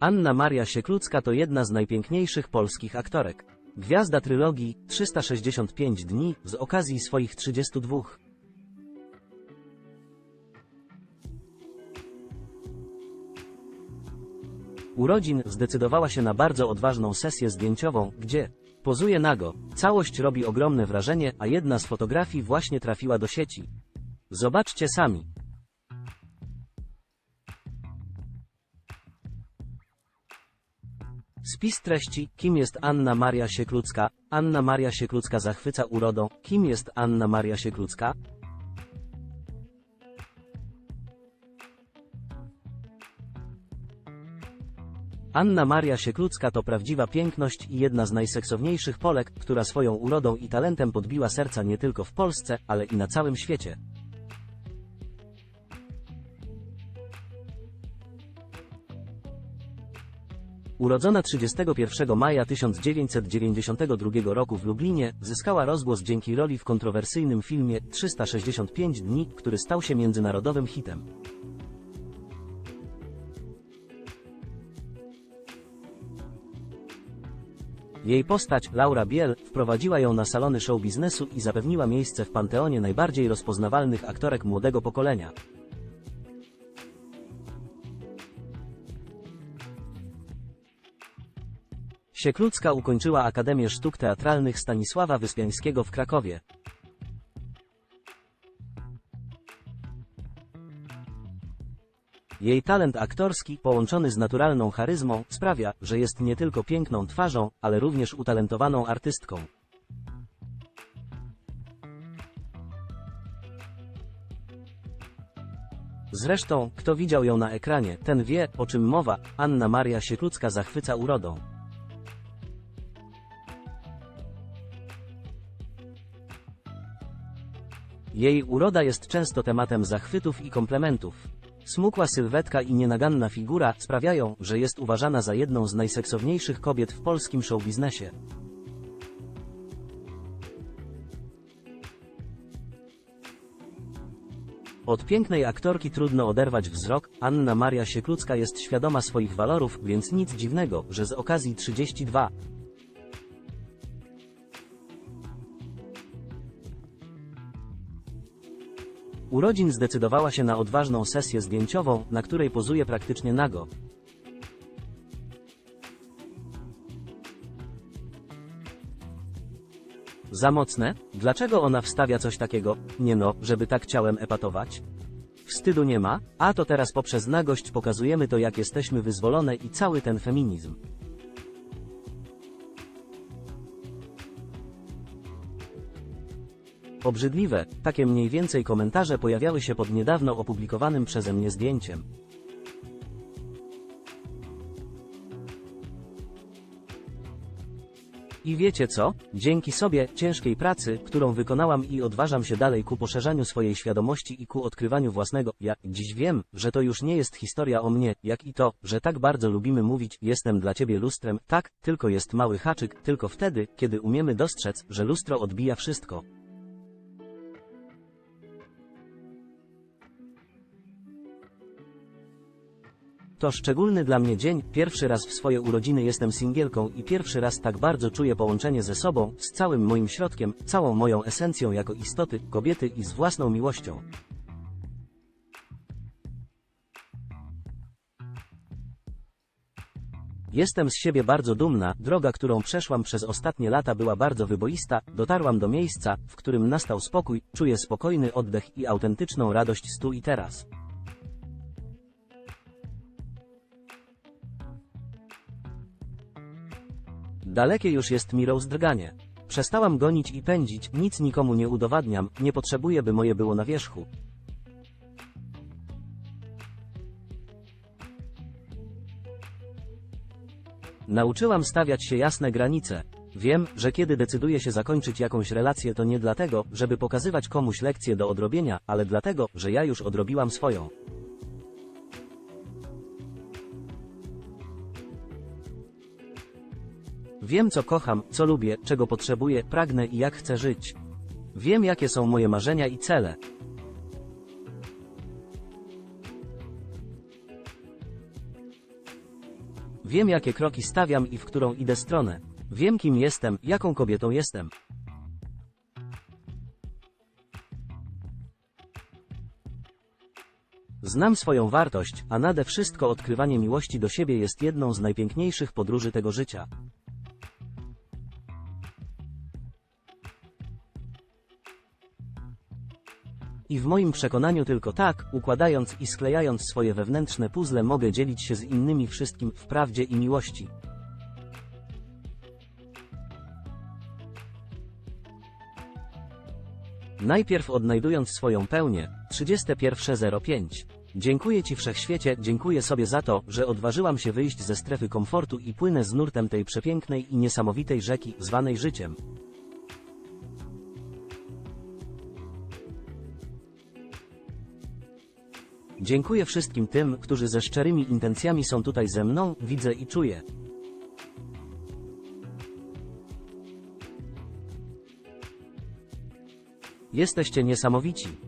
Anna Maria Sieklucka to jedna z najpiękniejszych polskich aktorek. Gwiazda trylogii 365 dni z okazji swoich 32. urodzin zdecydowała się na bardzo odważną sesję zdjęciową, gdzie pozuje nago. Całość robi ogromne wrażenie, a jedna z fotografii właśnie trafiła do sieci. Zobaczcie sami. Spis treści, kim jest Anna Maria Sieklucka? Anna Maria Sieklucka zachwyca urodą. Kim jest Anna Maria Sieklucka? Anna Maria Sieklucka to prawdziwa piękność i jedna z najseksowniejszych Polek, która swoją urodą i talentem podbiła serca nie tylko w Polsce, ale i na całym świecie. Urodzona 31 maja 1992 roku w Lublinie, zyskała rozgłos dzięki roli w kontrowersyjnym filmie 365 dni, który stał się międzynarodowym hitem. Jej postać, Laura Biel, wprowadziła ją na salony show biznesu i zapewniła miejsce w panteonie najbardziej rozpoznawalnych aktorek młodego pokolenia. Sieklucka ukończyła Akademię Sztuk Teatralnych Stanisława Wyspiańskiego w Krakowie. Jej talent aktorski, połączony z naturalną charyzmą, sprawia, że jest nie tylko piękną twarzą, ale również utalentowaną artystką. Zresztą, kto widział ją na ekranie, ten wie, o czym mowa. Anna Maria Sieklucka zachwyca urodą. Jej uroda jest często tematem zachwytów i komplementów. Smukła sylwetka i nienaganna figura sprawiają, że jest uważana za jedną z najseksowniejszych kobiet w polskim showbiznesie. Od pięknej aktorki trudno oderwać wzrok, Anna Maria Sieklucka jest świadoma swoich walorów, więc nic dziwnego, że z okazji 32 urodzin zdecydowała się na odważną sesję zdjęciową, na której pozuje praktycznie nago. Za mocne? Dlaczego ona wstawia coś takiego? Nie no, żeby tak ciałem epatować? Wstydu nie ma, a to teraz poprzez nagość pokazujemy to jak jesteśmy wyzwolone i cały ten feminizm. Obrzydliwe, takie mniej więcej komentarze pojawiały się pod niedawno opublikowanym przeze mnie zdjęciem. I wiecie co? Dzięki sobie, ciężkiej pracy, którą wykonałam i odważam się dalej ku poszerzaniu swojej świadomości i ku odkrywaniu własnego ja, dziś wiem, że to już nie jest historia o mnie, jak i to, że tak bardzo lubimy mówić, jestem dla ciebie lustrem, tak, tylko jest mały haczyk, tylko wtedy, kiedy umiemy dostrzec, że lustro odbija wszystko. To szczególny dla mnie dzień, pierwszy raz w swoje urodziny jestem singielką i pierwszy raz tak bardzo czuję połączenie ze sobą, z całym moim środkiem, całą moją esencją jako istoty, kobiety i z własną miłością. Jestem z siebie bardzo dumna, droga, którą przeszłam przez ostatnie lata była bardzo wyboista, dotarłam do miejsca, w którym nastał spokój, czuję spokojny oddech i autentyczną radość z tu i teraz. Dalekie już jest mi rozdrganie. Przestałam gonić i pędzić, nic nikomu nie udowadniam, nie potrzebuję by moje było na wierzchu. Nauczyłam stawiać się jasne granice. Wiem, że kiedy decyduję się zakończyć jakąś relację to nie dlatego, żeby pokazywać komuś lekcję do odrobienia, ale dlatego, że ja już odrobiłam swoją. Wiem co kocham, co lubię, czego potrzebuję, pragnę i jak chcę żyć. Wiem jakie są moje marzenia i cele. Wiem, jakie kroki stawiam i w którą idę stronę. Wiem, kim jestem, jaką kobietą jestem. Znam swoją wartość, a nade wszystko odkrywanie miłości do siebie jest jedną z najpiękniejszych podróży tego życia. I w moim przekonaniu tylko tak, układając i sklejając swoje wewnętrzne puzzle mogę dzielić się z innymi wszystkim w prawdzie i miłości. Najpierw odnajdując swoją pełnię, 31.05. Dziękuję Ci Wszechświecie, dziękuję sobie za to, że odważyłam się wyjść ze strefy komfortu i płynę z nurtem tej przepięknej i niesamowitej rzeki, zwanej życiem. Dziękuję wszystkim tym, którzy ze szczerymi intencjami są tutaj ze mną, widzę i czuję. Jesteście niesamowici.